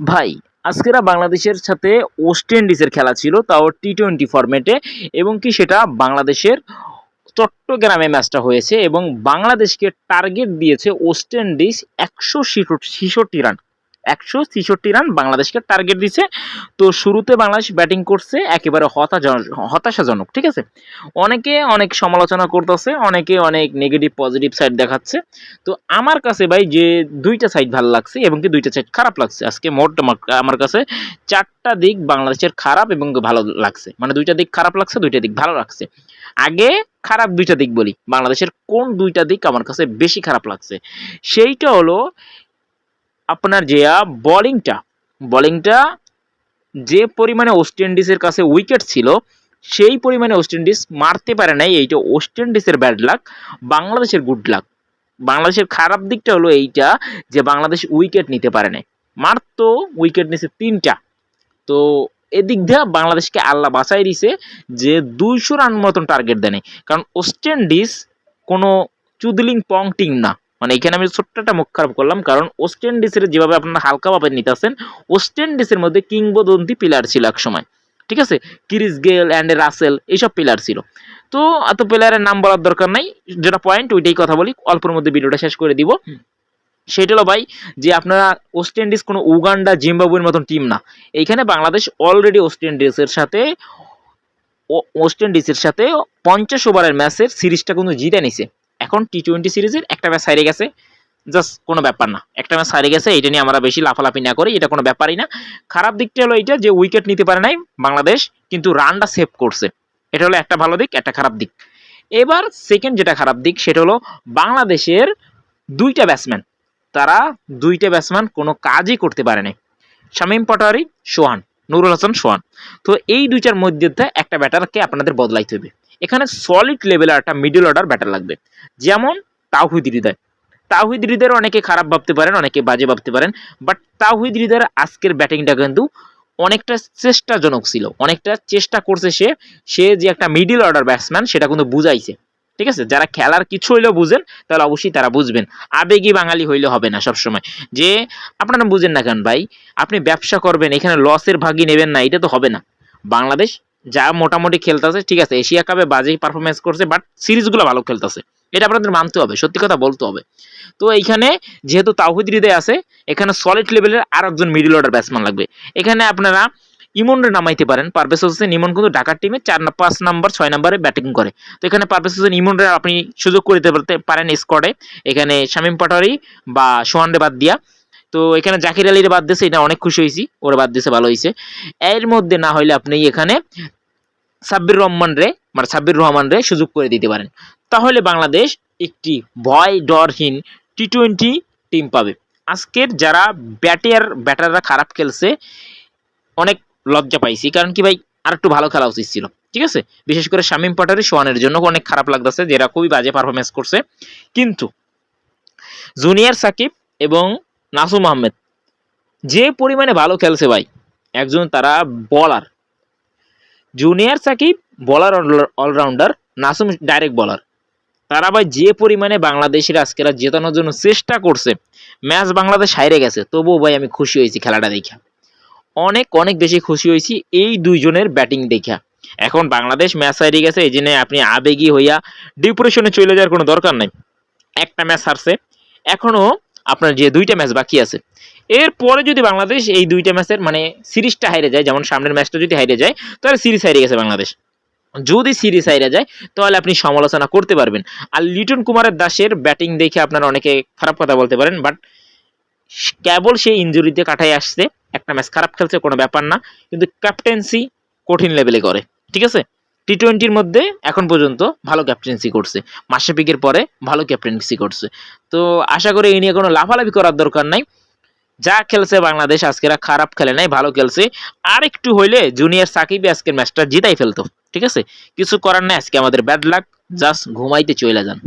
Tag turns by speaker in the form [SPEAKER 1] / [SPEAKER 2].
[SPEAKER 1] ভাই, আজকেরা বাংলাদেশের সাথে ওয়েস্ট ইন্ডিজের খেলা ছিল, তাও টি টোয়েন্টি ফরম্যাটে এবং কি সেটা বাংলাদেশের চট্টগ্রামে ম্যাচটা হয়েছে, এবং বাংলাদেশকে টার্গেট দিয়েছে ওয়েস্ট ইন্ডিজ একশো ছিষট্টি রান একশো ছিষট্টি রান বাংলাদেশকে টার্গেট দিছে। তো শুরুতে বাংলাদেশ ব্যাটিং করছে একেবারে হতাশাজনক হতাশাজনক, ঠিক আছে? অনেকে অনেক সমালোচনা করতেছে, অনেকে অনেক নেগেটিভ পজিটিভ সাইড দেখাচ্ছে। তো আমার কাছে ভাই যে দুইটা সাইড ভালো লাগছে এবং কি দুইটা সাইড খারাপ লাগছে, আজকে মোট আমার কাছে চারটা দিক বাংলাদেশের খারাপ এবং ভালো লাগছে। মানে দুইটা দিক খারাপ লাগছে, দুইটা দিক ভালো লাগছে। আগে খারাপ দুইটা দিক বলি, বাংলাদেশের কোন দুইটা দিক আমার কাছে বেশি খারাপ লাগছে? সেইটা হলো আপনার যে বোলিংটা বোলিংটা যে পরিমাণে ওয়েস্ট ইন্ডিজের কাছে উইকেট ছিল, সেই পরিমাণে ওয়েস্ট ইন্ডিজ মারতে পারে নাই। এইটা ওয়েস্ট ইন্ডিজের ব্যাড লাক বাংলাদেশের গুড লাক বাংলাদেশের খারাপ দিকটা হলো এইটা যে, বাংলাদেশ উইকেট নিতে পারে নাই। মারতো উইকেট নিছে তিনটা। তো এদিক দিয়ে বাংলাদেশকে আল্লাহ বাঁচাই দিছে যে, দুইশো রান মতন টার্গেট দেয় কারণ ওয়েস্ট ইন্ডিজ কোনো চুদলিং পং টিম না। মানে এখানে আমি ছোট্ট একটা মুখ খারাপ করলাম কারণ ওয়েস্ট ইন্ডিজের যেভাবে আপনারা হালকাভাবে নিতেছেন ওয়েস্ট ইন্ডিজের মধ্যে কিংবদন্তি প্লেয়ার ছিল এক সময় ঠিক আছে? কিরিস গেল অ্যান্ড রাসেল এইসব প্লেয়ার ছিল। তো এত প্লেয়ারের নাম বলার দরকার নাই যেটা পয়েন্ট ওইটাই কথা বলি অল্পের মধ্যে ভিডিওটা শেষ করে দিব। সেটা হলো ভাই যে আপনারা ওয়েস্ট ইন্ডিজ কোনো উগান্ডা জিম্বাবুয়ের মতন টিম না। এইখানে বাংলাদেশ অলরেডি ওয়েস্ট ইন্ডিজের সাথে ওয়েস্ট ইন্ডিজের সাথে পঞ্চাশ ওভারের ম্যাচের সিরিজটা কিন্তু জিতে নিছে। এখন টি টোয়েন্টি সিরিজের একটা ম্যাচ হারিয়ে গেছে। জাস্ট কোনো ব্যাপার না। একটা ম্যাচ হারিয়ে গেছে, এটা নিয়ে আমরা বেশি লাফালাফি না করি, এটা কোনো ব্যাপারই না। খারাপ দিকটা হলো এটা যে উইকেট নিতে পারে নাই বাংলাদেশ, কিন্তু রানটা সেভ করছে। এটা হলো একটা ভালো দিক, একটা খারাপ দিক। এবার সেকেন্ড যেটা খারাপ দিক, সেটা হলো বাংলাদেশের দুইটা ব্যাটসম্যান তারা দুইটা ব্যাটসম্যান কোনো কাজই করতে পারে নাই। শামীম পাটোয়ারি সোহান, নুরুল হাসান, সোহান। তো এই দুইটার মধ্যে একটা ব্যাটারকে আপনাদের বদলাইতে হবে। এখানে সলিড লেভেলের একটা মিডল অর্ডার ব্যাটার লাগবে। যেমন তাওহিদ হৃদয়। তাওহিদ হৃদয়ের অনেকে খারাপ ভাবতে পারেন, অনেকে বাজে ভাবতে পারেন বাট তাওহিদ হৃদয়ের আজকের ব্যাটিংটা কিন্তু অনেকটা চেষ্টাজনক ছিল। অনেকটা চেষ্টা করছে সে সে যে একটা মিডল অর্ডার ব্যাটসম্যান সেটা কিন্তু বুঝাইছে। ঠিক আছে? যারা খেলার কিছু হইলেও বুঝেন, তাহলে অবশ্যই তারা বুঝবেন। আবেগী বাঙালি হইলে হবে না সবসময়। যে আপনারা বুঝেন না কেন ভাই? আপনি ব্যবসা করবেন, এখানে লসের ভাগই নেবেন না, এটা তো হবে না। বাংলাদেশ যা মোটামুটি খেলতেছে, ঠিক আছে, এশিয়া কাপে বাজেই পারফরমেন্স করছে বাট সিরিজগুলো ভালো খেলতেছে। এটা আপনাদের মানতে হবে, সত্যি কথা বলতে হবে। তো এইখানে যেহেতু তাওহিদ হৃদয় আছে, এখানে সলিড লেভেলের আর একজন মিডল অর্ডার ব্যাটসম্যান লাগবে। এখানে আপনারা ইমনরে নামাইতে পারেন, পারভেজ হোসেন, ইমন কিন্তু ঢাকার টিমে চার পাঁচ নাম্বার ছয় নাম্বারে ব্যাটিং করে। তো এখানে পারভেজ হোসেন, ইমনরে আপনি সুযোগ করে দিতে পারতে পারেন স্কোয়াডে এখানে শামীম পাটারি বা সোহানরে বাদ দিয়া। তো এখানে জাকির আলীর বাদ দিয়েছে, এটা অনেক খুশি হয়েছি, ওরা বাদ দিয়েছে, ভালো হয়েছে। এর মধ্যে না হইলে আপনি এখানে সাব্বির রহমান রে মানে সাব্বির রহমান রে সুযোগ করে দিতে পারেন। তাহলে বাংলাদেশ একটি ভয় ডরহীন টি টোয়েন্টি টিম পাবে। আজকের যারা ব্যাটার ব্যাটাররা খারাপ খেলছে, অনেক লজ্জা পাইছি। কারণ কি ভাই আর একটু ভালো খেলা উচিত ছিল। ঠিক আছে? বিশেষ করে শামীম পাটারি সোহানের জন্য অনেক খারাপ লাগতেছে যেটা খুবই বাজে পারফরমেন্স করছে। কিন্তু জুনিয়র সাকিব এবং নাসুম আহমেদ যে পরিমাণে ভালো খেলছে ভাই, একজন তারা বলার জুনিয়র সাকিব বলার অলরাউন্ডার নাসুম ডাইরেক্ট বলার তারা ভাই যে পরিমাণে বাংলাদেশের আজকেরা জেতানোর জন্য চেষ্টা করছে ম্যাচ বাংলাদেশ হাইরে গেছে, তবুও ভাই আমি খুশি হয়েছি খেলাটা দেখা। অনেক অনেক বেশি খুশি হয়েছি এই দুইজনের ব্যাটিং দেখা। এখন বাংলাদেশ ম্যাচ হারিয়ে গেছে, এই জন্য আপনি আবেগী হইয়া ডিপ্রেশনে চলে যাওয়ার কোনো দরকার নাই। একটা ম্যাচ হারছে এখনও আপনার যে দুইটা ম্যাচ বাকি আছে এরপরে যদি বাংলাদেশ এই দুইটা ম্যাচের মানে সিরিজটা হাইরে যায়, যেমন সামনের ম্যাচটা যদি হাইরে যায়, তাহলে সিরিজ হারিয়ে গেছে বাংলাদেশ। যদি সিরিজ হাইরে যায়, তাহলে আপনি সমালোচনা করতে পারবেন। আর লিটন কুমারের দাসের ব্যাটিং দেখে আপনারা অনেকে খারাপ কথা বলতে পারেন, বাট কেবল সেই ইঞ্জুরিতে কাটাই আসছে, একটা ম্যাচ খারাপ খেলছে, কোনো ব্যাপার না, কিন্তু ক্যাপ্টেন্সি কঠিন লেভেলে করে, ঠিক আছে? টি টোয়েন্টির মধ্যে এখন পর্যন্ত ভালো ক্যাপ্টেন্সি করছে। মাসাপিকের পরে ভালো ক্যাপ্টেন্সি করছে। তো আশা করি এই নিয়ে কোনো লাফালাফি করার দরকার নাই। যা খেলছে বাংলাদেশ, আজকেরা খারাপ খেলে নাই, ভালো খেলছে। আর একটু হইলে জুনিয়র সাকিব আজকের ম্যাচটা জিতাই ফেলতো, ঠিক আছে? কিছু করার নাই আজকে, আমাদের ব্যাড লাক জাস্ট ঘুমাইতে চলে যান।